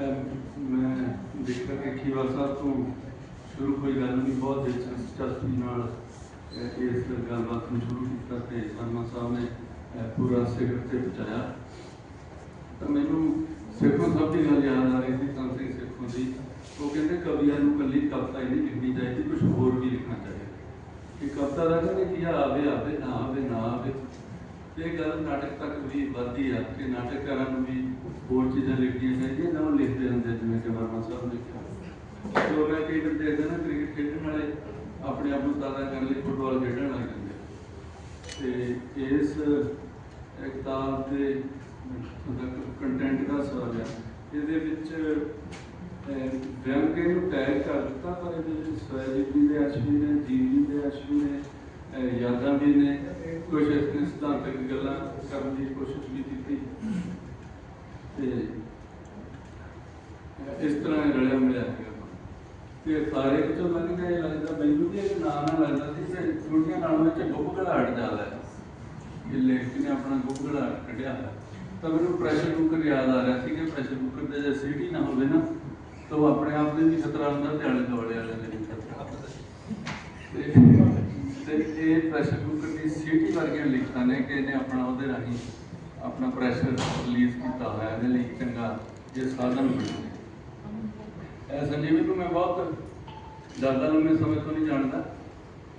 ਅਹ ਮੈਂ ਦੇਖਿਆ ਕਿ ਖੀਵਾ ਸਾਹਿਬ ਤੋਂ ਸ਼ੁਰੂ ਹੋਈ ਗੱਲ ਨਹੀਂ, ਬਹੁਤ ਦਿਲਚਸਪੀ ਨਾਲ ਇਸ ਗੱਲਬਾਤ ਨੂੰ ਸ਼ੁਰੂ ਕੀਤਾ ਤੇ ਸਰਮਾ ਸਾਹਿਬ ਨੇ ਪੂਰਾ ਸਿਖਰ ਤੇ ਪਹੁੰਚਾਇਆ। ਤਾਂ ਮੈਨੂੰ ਸਿੱਖੋ ਸਾਹਿਬ ਦੀ ਗੱਲ ਯਾਦ ਆ ਰਹੀ ਸੀ ਸੰਤ ਸਿੰਘ ਸਿੱਖੋਂ ਦੀ। ਉਹ ਕਹਿੰਦੇ ਕਵੀਆਂ ਨੂੰ ਕੱਲੀ ਕਵਿਤਾ ਹੀ ਨਹੀਂ ਲਿਖਣੀ ਚਾਹੀਦੀ ਕੁਝ ਹੋਰ ਵੀ ਲਿਖਣਾ ਚਾਹੀਦਾ। ਕਿ ਕਵਿਤਾ ਦਾ ਕਹਿੰਦੇ ਕੀ ਆਵੇ ਆਵੇ, ਨਾ ਆਵੇ ਨਾ ਆਵੇ। ਇਹ ਗੱਲ ਨਾਟਕ ਤੱਕ ਵੀ ਵੱਧਦੀ ਆ ਕਿ ਨਾਟਕਕਾਰਾਂ ਨੂੰ ਵੀ ਹੋਰ ਚੀਜ਼ਾਂ ਲਿਖਣੀਆਂ ਚਾਹੀਦੀਆਂ ਨਾ ਉਹ ਲਿਖਦੇ ਹੁੰਦੇ ਜਿਵੇਂ ਕਿ ਵਰਮਾ ਸਾਹਿਬ ਨੇ ਕਿਹਾ ਜੋ ਮੈਂ ਕਈ ਵਾਰ ਦੇਖਦਾ ਨਾ, ਕ੍ਰਿਕਟ ਖੇਡਣ ਵਾਲੇ ਆਪਣੇ ਆਪ ਨੂੰ ਤਾਜ਼ਾ ਕਰਨ ਲਈ ਫੁੱਟਬਾਲ ਖੇਡਣ ਲੱਗ ਜਾਂਦੇ ਆ। ਤੇ ਇਸ ਕਿਤਾਬ ਦੇ ਕੰਟੈਂਟ ਦਾ ਸਵਾਲ ਹੈ ਇਹਦੇ ਵਿੱਚ ਵਿਅੰਗੇ ਨੂੰ ਟੈਗ ਕਰ ਦਿੱਤਾ, ਪਰ ਇਹਦੇ ਵਿੱਚ ਸਵੈਜੀਵੀ ਦੇ ਅਸ਼ਵੀ ਨੇ ਜੀਵੀ ਦੇ ਅਸ਼ਵੀ ਨੇ ਯਾਦਾਂ ਵੀ ਨੇ ਕੁਝ ਇਸ ਸਿਧਾਂਤਕ ਗੱਲਾਂ ਕਰਨ ਦੀ ਕੋਸ਼ਿਸ਼ ਵੀ ਕੀਤੀ। ਤੇ ਇਸ ਤਰ੍ਹਾਂ ਰਲਿਆ ਮਿਲਿਆ ਤੇ ਸਾਰੇ ਵਿੱਚੋਂ ਮੈਨੂੰ ਤਾਂ ਇਹ ਲੱਗਦਾ ਮੈਨੂੰ ਵੀ ਇਹ ਨਾਂ ਨਾਲ ਲੱਗਦਾ ਸੀ ਕਿ ਛੋਟੀਆਂ ਨਾਲੋਂ ਵਿੱਚ ਗੁੱਪ ਘੜਾਟ ਜ਼ਿਆਦਾ ਹੈ। ਇਹ ਲੇਖਕ ਨੇ ਆਪਣਾ ਗੁੱਪ ਘੜਾਟ ਕੱਢਿਆ ਹੈ, ਤਾਂ ਮੈਨੂੰ ਪ੍ਰੈਸ਼ਰ ਕੁੱਕਰ ਯਾਦ ਆ ਰਿਹਾ ਸੀ ਕਿ ਪ੍ਰੈਸ਼ਰ ਕੁੱਕਰ ਦੇ ਜੇ ਸੀਟੀ ਨਾ ਹੋਵੇ ਨਾ, ਤਾਂ ਉਹ ਆਪਣੇ ਆਪ ਦੇ ਵੀ ਖਤਰਾ ਹੁੰਦਾ, ਤੇ ਆਲੇ ਦੁਆਲੇ ਵਾਲੇ ਦੇ ਵੀ ਖਤਰਾ ਹੁੰਦਾ। ਤੇ ਇਹ ਪ੍ਰੈਸ਼ਰ ਕੁੱਕਰ ਦੀ ਸੀਟੀ ਵਰਗੀਆਂ ਲਿਖਤਾਂ ਨੇ ਕਿ ਇਹਨੇ ਆਪਣਾ ਉਹਦੇ ਰਾਹੀਂ ਆਪਣਾ ਪ੍ਰੈਸ਼ਰ ਰਿਲੀਜ਼ ਕੀਤਾ ਹੋਇਆ, ਇਹਦੇ ਲਈ ਚੰਗਾ ਜੇ ਸਾਧਨ ਬਣਿਆ ਇਹ ਸੰਜੀਵੀ ਨੂੰ ਮੈਂ ਬਹੁਤ ਜ਼ਿਆਦਾ ਲੰਮੇ ਸਮੇਂ ਤੋਂ ਨਹੀਂ ਜਾਣਦਾ,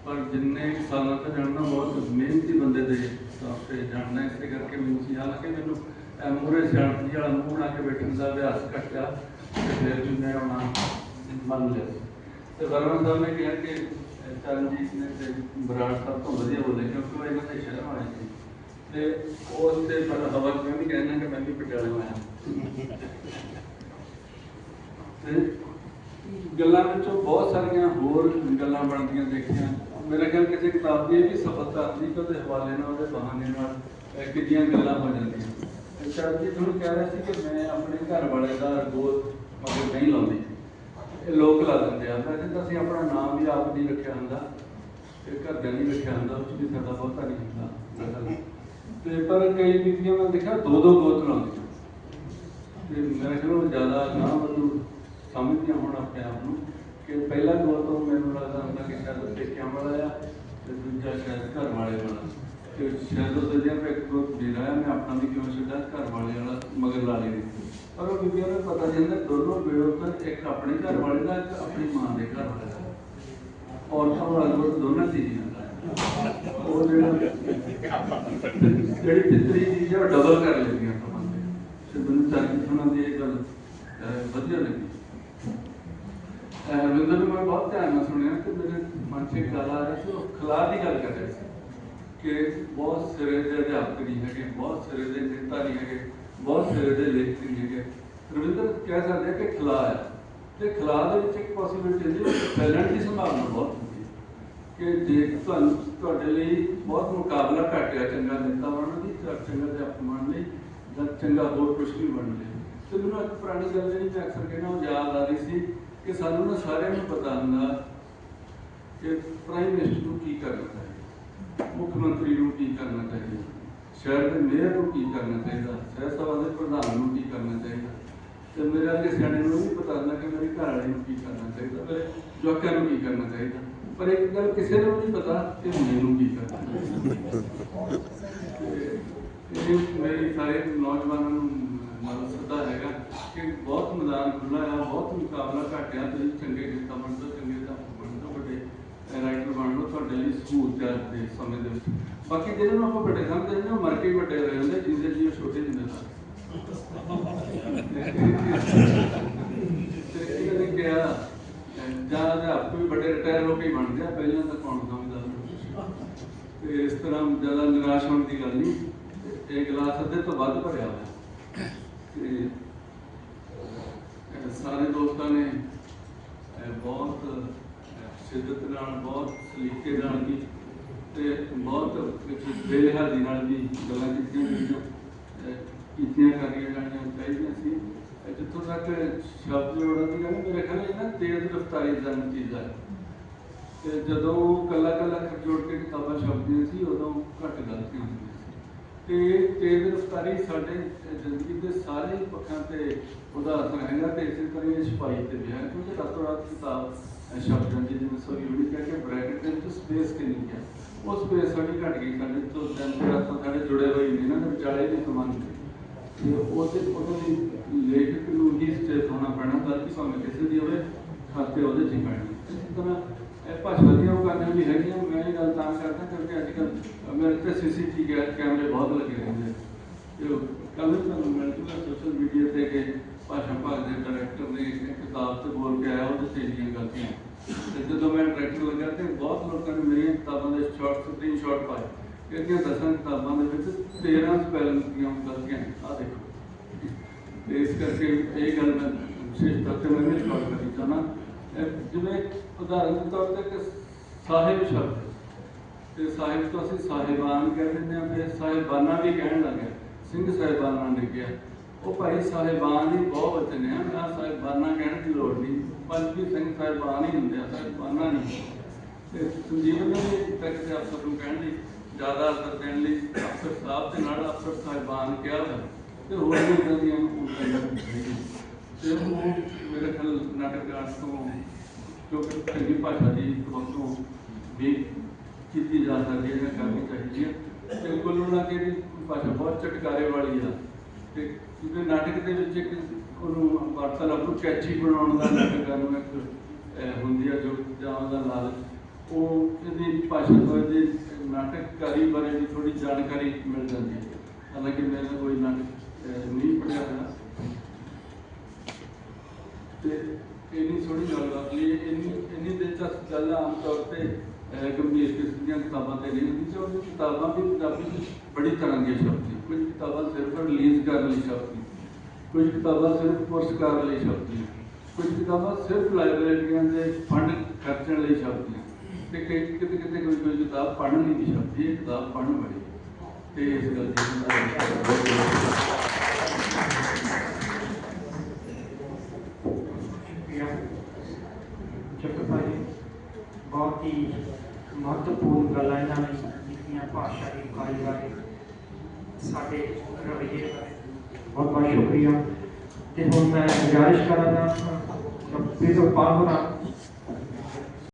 ਪਰ ਜਿੰਨੇ ਸਾਲਾਂ ਤੋਂ ਜਾਣਦਾ, ਬਹੁਤ ਮਿਹਨਤੀ ਬੰਦੇ ਦੇ ਤੌਰ ਤੇ ਜਾਣਦਾ। ਇਸੇ ਕਰਕੇ ਮੈਨੂੰ ਸੀ ਹਾਲਾਂਕਿ ਮੈਨੂੰ ਇਹ ਸਿਆਣਪ ਜੀ ਵਾਲਾ ਮੂੰਹ ਬਣਾ ਕੇ ਬੈਠਣ ਦਾ ਅਭਿਆਸ ਘਟਿਆ, ਤੇ ਫਿਰ ਵੀ ਮੈਂ ਆਉਣਾ ਮੰਨ ਲਿਆ। ਤੇ ਵਰਮਾ ਸਾਹਿਬ ਨੇ ਕਿਹਾ ਕਿ ਚਰਨਜੀਤ ਨੇ ਤੇ ਬਰਾੜ ਸਾਹਿਬ ਤੋਂ ਵਧੀਆ ਬੋਲੇ, ਕਿਉਂਕਿ ਉਹ ਇਹਨਾਂ ਦੇ ਸ਼ਹਿਰ ਆਏ ਸੀ। ਤੇ ਉਸ ਤੇ ਪਰ ਹਵਾ ਚ ਮੈਂ ਵੀ ਕਹਿਣਾ ਕਿ ਮੈਂ ਵੀ ਪਟਿਆਲੇ ਆਇਆ ਤੇ ਗੱਲਾਂ ਵਿੱਚੋਂ ਬਹੁਤ ਸਾਰੀਆਂ ਹੋਰ ਗੱਲਾਂ ਬਣਦੀਆਂ ਦੇਖੀਆਂ। ਮੇਰਾ ਖਿਆਲ ਕਿਸੇ ਕਿਤਾਬ ਦੀ ਵੀ ਸਫਲਤਾ ਆਉਂਦੀ ਕਿ ਉਹਦੇ ਹਵਾਲੇ ਨਾਲ, ਉਹਦੇ ਬਹਾਨੇ ਨਾਲ ਅਹ ਕਿੰਨੀਆਂ ਗੱਲਾਂ ਹੋ ਜਾਂਦੀਆਂ। ਚੜ੍ਹ ਜੀ ਤੁਹਾਨੂੰ ਕਹਿ ਰਿਹਾ ਸੀ ਕਿ ਮੈਂ ਆਪਣੇ ਘਰ ਵਾਲੇ ਦਾ ਗੋਲ ਮਗਰ ਨਹੀਂ ਲਾਉਂਦੀ। ਇਹ ਲੋਕ ਲਾ ਦਿੰਦੇ ਆ। ਵੈਸੇ ਤਾਂ ਅਸੀਂ ਆਪਣਾ ਨਾਮ ਵੀ ਆਪ ਨਹੀਂ ਰੱਖਿਆ ਹੁੰਦਾ ਤੇ ਘਰਦਿਆਂ ਨਹੀਂ ਰੱਖਿਆ ਹੁੰਦਾ ਉਸ ਵੀ ਸਾਡਾ ਬਹੁਤਾ ਨਹੀਂ ਹੁੰਦਾ। ਤੇ ਪਰ ਕਈ ਬੀਬੀਆਂ ਮੈਂ ਦੇਖਿਆ ਦੋ ਦੋ ਗੋਤ ਲਾਉਂਦੀਆਂ। ਤੇ ਮੇਰੇ ਖਿਆਲ ਜ਼ਿਆਦਾ ਨਾ ਮੈਨੂੰ ਸਮਝਦੀਆਂ ਹੁਣ ਆਪਣੇ ਆਪ ਨੂੰ ਕਿ ਪਹਿਲਾ ਗੋਤ ਉਹ ਮੈਨੂੰ ਲੱਗਦਾ ਹੁੰਦਾ ਕਿ ਸ਼ਾਇਦ ਪੇਕਿਆਂ ਵਾਲਾ ਆ ਤੇ ਦੂਜਾ ਸ਼ਾਇਦ ਘਰ ਵਾਲੇ। ਵਾਲਾ ਤੇ ਸ਼ਾਇਦ ਉਹ ਦੂਜਾ ਪੇ ਗੋਤ ਦੇ ਮੈਂ ਆਪਣਾ ਵੀ ਕਿਉਂ ਛੱਡਾ ਘਰ ਵਾਲੇ ਵਾਲਾ ਮਗਰ ਲਾ ਲਈ ਪਰ ਉਹ ਬੀਬੀਆਂ ਨੂੰ ਪਤਾ ਜਾਂਦਾ ਦੋਨੋਂ ਬੇੜੋਂ ਇੱਕ ਆਪਣੇ ਘਰ ਵਾਲੇ ਦਾ, ਇੱਕ ਆਪਣੀ ਮਾਂ ਦੇ ਘਰ ਵਾਲੇ ਦਾ। ਔਰਤਾਂ ਵਾਲਾ ਗੋਤ ਦੋਨਾਂ ਚੀਜ਼ਾਂ ਦਾ ਉਹ ਜਿਹੜਾ ਜਿਹੜੀ ਪਿੱਤਰੀ ਚੀਜ਼ ਉਹ ਡਬਲ ਕਰ ਲੈਂਦੀਆਂ ਆਪਾਂ ਬੰਦੇ ਤੇ ਮੈਨੂੰ ਚਾਹੀਦੀ ਸੁਣਾ ਦੀ ਇਹ ਗੱਲ ਵਧੀਆ ਲੱਗੀ। ਹਰਵਿੰਦਰ ਨੂੰ ਮੈਂ ਬਹੁਤ ਧਿਆਨ ਨਾਲ ਸੁਣਿਆ ਕਿ ਮੇਰੇ ਮਨ 'ਚ ਗੱਲ ਆ ਰਹੀ ਸੀ, ਉਹ ਖਿਲਾਫ ਦੀ ਗੱਲ ਕਰ ਰਹੇ ਸੀ ਕਿ ਬਹੁਤ ਸਿਰੇ ਦੇ ਅਧਿਆਪਕ ਨਹੀਂ ਹੈਗੇ, ਬਹੁਤ ਸਿਰੇ ਦੇ ਨੇਤਾ ਨਹੀਂ ਹੈਗੇ। ਬਹੁਤ ਸਿਰੇ ਦੇ ਲੇਖਕ ਨਹੀਂ ਰਵਿੰਦਰ ਕਹਿ ਸਕਦੇ ਆ ਕਿ ਖਿਲਾਫ ਹੈ। ਤੇ ਖਿਲਾਫ ਦੇ ਵਿੱਚ ਇੱਕ ਪੋਸਿਬਿਲਿਟੀ ਹੁੰਦੀ ਹੈ ਕਿ ਫੈਲਣ ਦੀ ਸੰਭਾਵਨਾ ਬਹੁਤ ਹੁੰਦੀ ਹੈ। ਕਿ ਜੇ ਤੁਹਾਨੂੰ, ਤੁਹਾਡੇ ਲਈ ਬਹੁਤ ਮੁਕਾਬਲਾ ਘੱਟ ਗਿਆ ਚੰਗਾ ਨੇਤਾ ਬਣਨ ਦੀ ਜਾਂ ਚੰਗਾ ਅਧਿਆਪਕ ਬਣਨ ਲਈ, ਜਾਂ ਚੰਗਾ ਹੋਰ ਕੁਝ ਵੀ ਬਣਨ ਲਈ। ਤੇ ਮੈਨੂੰ ਇੱਕ ਪੁਰਾਣੀ ਗੱਲ ਜਿਹੜੀ ਮੈਂ ਅਕਸਰ ਕਹਿੰਦਾ, ਉਹ ਯਾਦ ਆ ਰਹੀ ਸੀ ਕਿ ਸਾਨੂੰ ਨਾ ਸਾਰਿਆਂ ਨੂੰ ਪਤਾ ਹੁੰਦਾ ਕਿ ਪ੍ਰਾਈਮ ਮਿਨਿਸਟਰ ਨੂੰ ਕੀ ਕਰਨਾ ਚਾਹੀਦਾ, ਮੁੱਖ ਮੰਤਰੀ ਨੂੰ ਕੀ ਕਰਨਾ ਚਾਹੀਦਾ। ਸ਼ਹਿਰ ਦੇ ਮੇਅਰ ਨੂੰ ਕੀ ਕਰਨਾ ਚਾਹੀਦਾ? ਸ਼ਹਿਰ ਸਭਾ ਦੇ ਪ੍ਰਧਾਨ ਨੂੰ ਕੀ ਕਰਨਾ ਚਾਹੀਦਾ? ਤੇ ਮੇਰੇ ਅੱਗੇ ਸਿਆਣੇ ਨੂੰ ਵੀ ਪਤਾ ਹੁੰਦਾ ਕਿ ਮੇਰੇ ਘਰ ਵਾਲੇ ਨੂੰ ਕੀ ਕਰਨਾ ਚਾਹੀਦਾ, ਮੇਰੇ ਜਵਾਕਾਂ ਨੂੰ ਕੀ ਕਰਨਾ ਚਾਹੀਦਾ। ਪਰ ਇੱਕ ਗੱਲ ਕਿਸੇ ਨੂੰ ਨਹੀਂ ਪਤਾ ਕਿ ਮੈਨੂੰ ਕੀ ਕਰਨਾ ਇਹ ਮੇਰੀ ਸਾਰੇ ਨੌਜਵਾਨਾਂ ਨੂੰ ਮਨ ਸਦਾ ਹੈਗਾ ਕਿ ਬਹੁਤ ਮੈਦਾਨ ਖੁੱਲਾ ਆ, ਬਹੁਤ ਮੁਕਾਬਲਾ ਘੱਟ ਆ। ਤੁਸੀਂ ਚੰਗੇ ਨੇਤਾ ਬਣ ਚੰਗੇ ਦਾ ਬਣ ਵੱਡੇ ਰਾਈਟਰ ਬਣ ਲਓ, ਤੁਹਾਡੇ ਲਈ ਸਹੂਲਤ ਹੈ ਦੇ ਸਮੇਂ ਦੇ ਵਿੱਚ। ਬਾਕੀ ਜਿਹਨਾਂ ਨੂੰ ਆਪਾਂ ਵੱਡੇ ਸਮਝਦੇ ਨੇ ਉਹ ਮਰ ਕੇ ਵੱਡੇ ਹੋਏ ਹੁੰਦੇ ਜਿੰਦੇ ਜੀ ਛੋਟੇ ਹੁੰਦੇ ਸਨ ਤੇ ਇਹਨਾਂ ਨੇ ਕਿਹਾ, ਅਹ ਜਾਂ ਅਧਿਆਪਕ ਵੀ ਵੱਡੇ ਰਿਟਾਇਰ ਹੋ ਕੇ ਬਣਦੇ ਆ, ਪਹਿਲਾਂ ਤਾਂ ਕੌਣ ਸਮਝਦਾ? ਤੇ ਇਸ ਤਰ੍ਹਾਂ ਜ਼ਿਆਦਾ ਨਿਰਾਸ਼ ਹੋਣ ਦੀ ਗੱਲ ਨਹੀਂ ਇਹ ਗਲਾਸ ਅੱਧੇ ਤੋਂ ਵੱਧ ਭਰਿਆ ਹੋਇਆ। ਤੇ ਸਾਰੇ ਦੋਸਤਾਂ ਨੇ ਬਹੁਤ ਸ਼ਿੱਦਤ ਨਾਲ, ਬਹੁਤ ਸਲੀਕੇ ਨਾਲ ਵੀ ਤੇ ਬਹੁਤ ਬੇਲਿਹਾਜ਼ੀ ਨਾਲ ਵੀ ਗੱਲਾਂ ਕੀਤੀਆਂ ਜਿਹੜੀਆਂ ਕੀਤੀਆਂ ਕਰਨੀਆਂ ਜਾਣੀਆਂ ਚਾਹੀਦੀਆਂ ਸੀ। ਜਿੱਥੋਂ ਤੱਕ ਸ਼ਬਦ ਜੋੜਨ ਦੀ ਗੱਲ ਮੇਰੇ ਖਿਆਲ ਇਹ ਨਾ ਤੇਜ਼ ਰਫ਼ਤਾਰੀ ਦਾ ਨਤੀਜਾ ਹੈ ਤੇ ਜਦੋਂ ਕੱਲਾ ਕੱਲਾ ਅੱਖਰ ਜੋੜ ਕੇ ਕਿਤਾਬਾਂ ਛਪਦੀਆਂ ਸੀ, ਉਦੋਂ ਘੱਟ ਗਲਤੀਆਂ ਹੁੰਦੀਆਂ ਸੀ। ਤੇ ਤੇਜ਼ ਰਫ਼ਤਾਰੀ ਸਾਡੇ ਜ਼ਿੰਦਗੀ ਦੇ ਸਾਰੇ ਪੱਖਾਂ ਤੇ ਉਹਦਾ ਅਸਰ ਹੈਗਾ ਤੇ ਇਸੇ ਤਰ੍ਹਾਂ ਇਹ ਛਪਾਈ ਤੇ ਵੀ ਹੈ। ਕਿਉਂਕਿ ਰਾਤੋਂ ਰਾਤ ਕਿਤਾਬ, ਅਹ ਛਪ ਜਿਵੇਂ ਸੋਰੀ ਉਹਨੇ ਕਿਹਾ ਕਿ ਬ੍ਰੈਕਟ ਦੇ ਵਿੱਚ ਸਪੇਸ ਕਿੰਨੀ ਹੈ। ਉਹ ਸਪੇਸ ਸਾਡੀ ਘਟ ਗਈ, ਸਾਡੇ ਤੋਂ ਤਿੰਨ ਸਾਡੇ ਜੁੜੇ ਹੋਏ ਨੇ ਇਹਨਾਂ ਵਿਚਾਲੇ ਨਹੀਂ ਸਮਾਨ ਤੇ ਉਹਦੇ ਉਹਦੇ ਲਈ ਲੇਖਕ ਨੂੰ ਹੀ ਸਟੇਟ ਹੋਣਾ ਪੈਣਾ ਗਲਤੀ ਭਾਵੇਂ ਕਿਸੇ ਦੀ ਹੋਵੇ, ਖਾਤੇ ਉਹਦੇ ਚ ਪੈਣੀ। ਇਸ ਤਰ੍ਹਾਂ ਇਹ ਭਾਸ਼ਾ ਦੀਆਂ ਉਹ ਕਰਨੀਆਂ ਵੀ ਹੈਗੀਆਂ, ਮੈਂ ਇਹ ਗੱਲ ਤਾਂ ਕਰਦਾ ਕਿਉਂਕਿ ਅੱਜ ਕੱਲ੍ਹ ਮੇਰੇ ਤੇ ਸੀਸੀਟੀਵੀ ਕੈਮਰੇ ਬਹੁਤ ਲੱਗੇ ਰਹਿੰਦੇ ਆ। ਤੇ ਕੱਲ ਤੁਹਾਨੂੰ ਮਿਲ ਜੂਗਾ ਸੋਸ਼ਲ ਮੀਡੀਆ ਤੇ ਕਿ ਭਾਸ਼ਾ ਭਾਗ ਦੇ ਡਾਇਰੈਕਟਰ ਨੇ ਇੱਕ ਕਿਤਾਬ ਤੇ ਬੋਲ ਕੇ ਆਇਆ, ਉਹਦੇ ਤੇ ਇੰਨੀਆਂ ਗਲਤੀਆਂ। ਜਦੋਂ ਮੈਂ ਡਾਇਰੈਕਟਰ ਲੱਗਿਆ ਤੇ ਬਹੁਤ ਲੋਕਾਂ ਨੇ ਮੇਰੀਆਂ ਕਿਤਾਬਾਂ ਦੇ ਸ਼ਾਰਟ ਸਕਰੀਨ ਸ਼ਾਟ ਪਾਏ ਇਹਦੀਆਂ ਦਸਾਂ ਕਿਤਾਬਾਂ ਦੇ ਵਿੱਚ 13 ਸਪੈਲਿੰਗ ਦੀਆਂ ਗਲਤੀਆਂ ਨੇ ਆਹ ਦੇਖੋ ਤੇ ਇਸ ਕਰਕੇ ਇਹ ਗੱਲ ਮੈਂ ਵਿਸ਼ੇਸ਼ ਤੌਰ ਤੇ ਮੈਂ ਵੀ ਰਿਕਾਰਡ ਕਰਨੀ ਚਾਹੁੰਦਾ ਇਹ ਜਿਵੇਂ ਉਦਾਹਰਨ ਦੇ ਤੌਰ ਤੇ ਕਿ ਸਾਹਿਬ ਸ਼ਬਦ ਤੇ ਸਾਹਿਬ ਤੋਂ ਅਸੀਂ ਸਾਹਿਬਾਨ ਕਹਿ ਦਿੰਦੇ ਹਾਂ ਫਿਰ ਸਾਹਿਬਾਨਾ ਵੀ ਕਹਿਣ ਲੱਗੇ ਸਿੰਘ ਸਾਹਿਬਾਨਾ ਨੇ ਕਿਹਾ ਉਹ ਭਾਈ ਸਾਹਿਬਾਨ ਹੀ ਬਹੁਤ ਵਚਨ ਹੈ। ਨਾ ਸਾਹਿਬਾਨਾ ਕਹਿਣ ਦੀ ਲੋੜ ਨਹੀਂ। ਪੰਜ ਸਿੰਘ ਸਾਹਿਬਾਨ ਹੀ ਹੁੰਦੇ ਆ, ਸਾਹਿਬਾਨਾ ਨਹੀਂ। ਤੇ ਸੰਜੀਵਨ ਨੇ ਵੀ ਦੇ ਅਫਸਰ ਨੂੰ ਕਹਿਣ ਲਈ, ਜ਼ਿਆਦਾ ਅਸਰ ਦੇਣ ਲਈ ਅਫਸਰ ਸਾਹਿਬ ਦੇ ਨਾਲ ਅਫਸਰ ਸਾਹਿਬਾਨ ਕਿਹਾ ਹੋਇਆ। ਤੇ ਹੋਰ ਵੀ ਇਦਾਂ ਦੀਆਂ ਤੇ ਉਹ ਮੇਰੇ ਖਿਆਲ ਨਾਟਕਕਾਰ ਤੋਂ ਕਿਉਂਕਿ ਚੰਗੀ ਭਾਸ਼ਾ ਦੀ ਵਰਤੋਂ ਵੀ ਕੀਤੀ ਜਾ ਸਕਦੀ ਹੈ ਜਾਂ ਕਰਨੀ ਚਾਹੀਦੀ ਹੈ। ਤੇ ਕੁੱਲ ਮਿਲਾ ਕੇ ਇਹਦੀ ਭਾਸ਼ਾ ਬਹੁਤ ਚਟਕਾਰੇ ਵਾਲੀ ਆ। ਤੇ ਕਿਉਂਕਿ ਨਾਟਕ ਦੇ ਵਿੱਚ ਇੱਕ ਉਹਨੂੰ ਵਾਰਤਾਲਾਪ ਨੂੰ ਕੈਚੀ ਬਣਾਉਣ ਦਾ ਨਾਟਕਾਂ ਨੂੰ ਇੱਕ ਹੁੰਦੀ ਆ ਜੋ ਜਾਂ ਉਹਦਾ ਲਾਲਚ। ਉਹ ਇਹਦੀ ਭਾਸ਼ਾ ਤੋਂ ਇਹਦੇ ਨਾਟਕਕਾਰੀ ਬਾਰੇ ਵੀ ਥੋੜੀ ਜਾਣਕਾਰੀ ਮਿਲ ਜਾਂਦੀ ਹੈ। ਹਾਲਾਂਕਿ ਮੈਂ ਕੋਈ ਨਾਟਕ ਨਹੀਂ ਪੜਿਆ ਹੋਇਆ। ਤੇ ਇੰਨੀ ਸੋਹਣੀ ਗੱਲ ਕਰ ਲਈ ਇੰਨੀ ਇੰਨੀ ਦਿਲਚਸਪ ਗੱਲ ਆਮ ਤੌਰ ਤੇ ਗੰਭੀਰ ਕਿਸਮ ਦੀਆਂ ਕਿਤਾਬਾਂ ਤੇ ਨਹੀਂ ਹੁੰਦੀ ਜੋ ਕਿਤਾਬਾਂ ਵੀ ਪੰਜਾਬੀ ਵਿੱਚ ਬੜੀ ਤਰ੍ਹਾਂ ਦੀਆਂ ਛਪਦੀਆਂ ਕੁਝ ਕਿਤਾਬਾਂ ਸਿਰਫ ਰਿਲੀਜ਼ ਕਰਨ ਲਈ ਛਪਦੀਆਂ ਕੁਝ ਕਿਤਾਬਾਂ ਸਿਰਫ ਪੁਰਸਕਾਰ ਲਈ ਛਪਦੀਆਂ ਕੁਝ ਕਿਤਾਬਾਂ ਸਿਰਫ ਲਾਇਬ੍ਰੇਰੀਆਂ ਦੇ ਫੰਡ ਖਰਚਣ ਲਈ ਛਪਦੀਆਂ ਤੇ ਕਈ ਕਿਤੇ ਕਿਤੇ ਕੋਈ ਕੋਈ ਕਿਤਾਬ ਪੜ੍ਹਨ ਲਈ ਨਹੀਂ ਛਪਦੀ ਇਹ ਕਿਤਾਬ ਪੜ੍ਹਨ ਵਾਲੀ ਹੈ। ਤੇ ਇਸ ਗੱਲ ਦੀ ਮੈਂ ਬਹੁਤ ਬਹੁਤ ਸ਼ੁਕਰੀਆ ਚੱਕਰ ਭਾਈ ਬਹੁਤ ਹੀ ਮਹੱਤਵਪੂਰਨ ਗੱਲਾਂ ਇਹਨਾਂ ਨੇ ਕੀਤੀਆਂ ਭਾਸ਼ਾ ਦੀ ਇਕਾਈ ਬਾਰੇ ਸਾਡੇ ਰਵੱਈਏ ਬਾਰੇ ਬਹੁਤ ਬਹੁਤ ਸ਼ੁਕਰੀਆ ਤੇ ਹੁਣ ਮੈਂ ਗੁਜ਼ਾਰਿਸ਼ ਕਰਾਂਗਾ ਪ੍ਰੀਤੋ ਪਾਲ ਹੋਣਾ